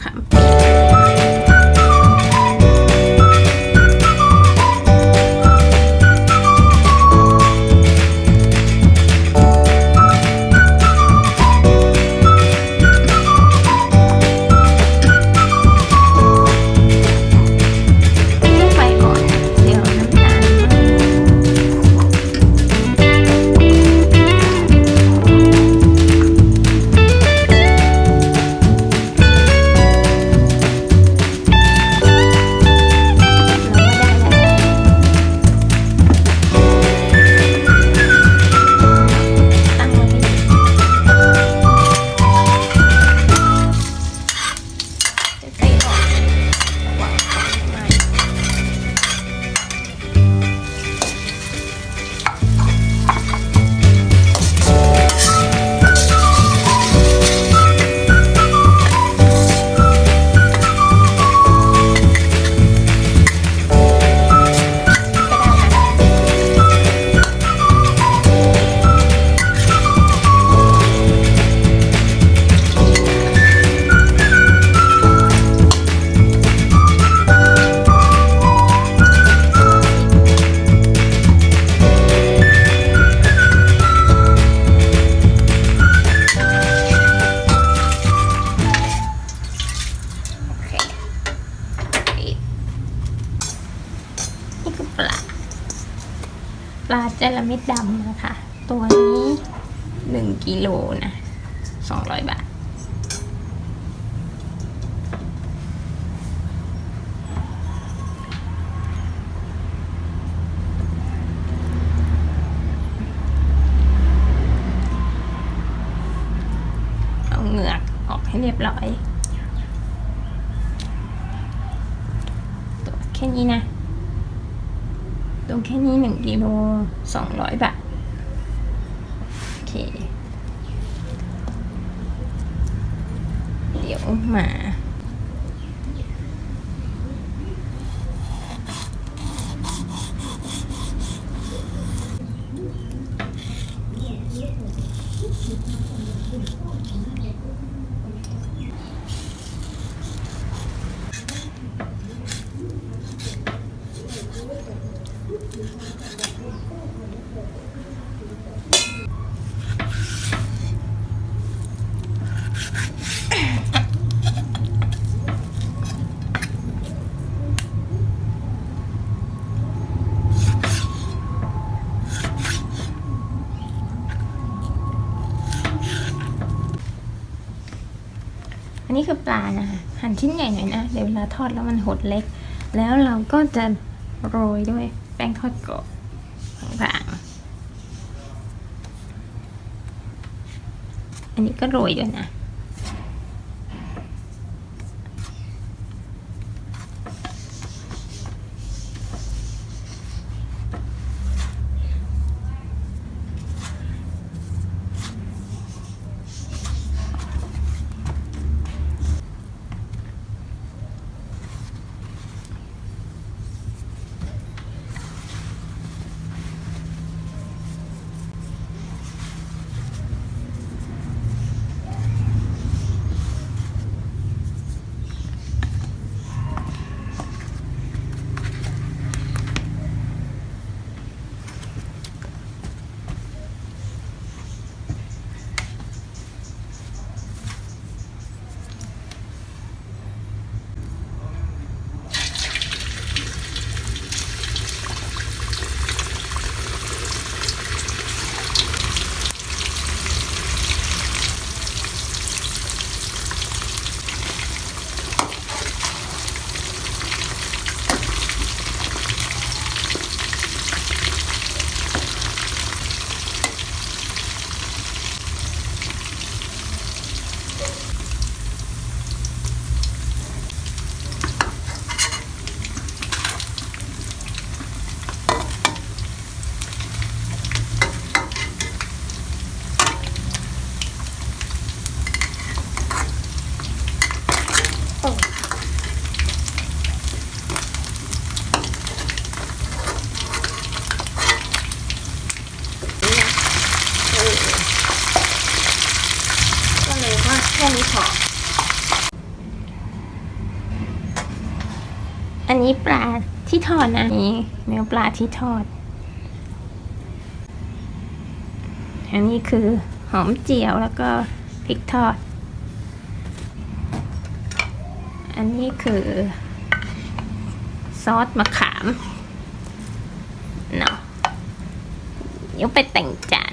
Come. ปลาเจระเม็ดดำนะคะ ตัวนี้หนึ่งกิโลนะสองร้อยบาท เอาเหงือกออกให้เรียบร้อย ตัวแค่นี้นะ ตัวแค่นี้หนึ่งกิโลสองร้อยบาท โอเค เดี๋ยวมา อันนี้คือปลานะคะหั่นชิ้นใหญ่หน่อยนะเดี๋ยวเวลาทอดแล้วมันหดเล็ก แล้วเราก็จะโรยด้วยแป้งทอดกรอบต่างๆอันนี้ก็โรยด้วยนะ อันนี้ปลาที่ทอดนะนนี้เนื้อปลาที่ทอด อันนี้คือหอมเจียวแล้วก็พริกทอด อันนี้คือซอสมะขามเนาะเดี๋ยวไปแต่งจาน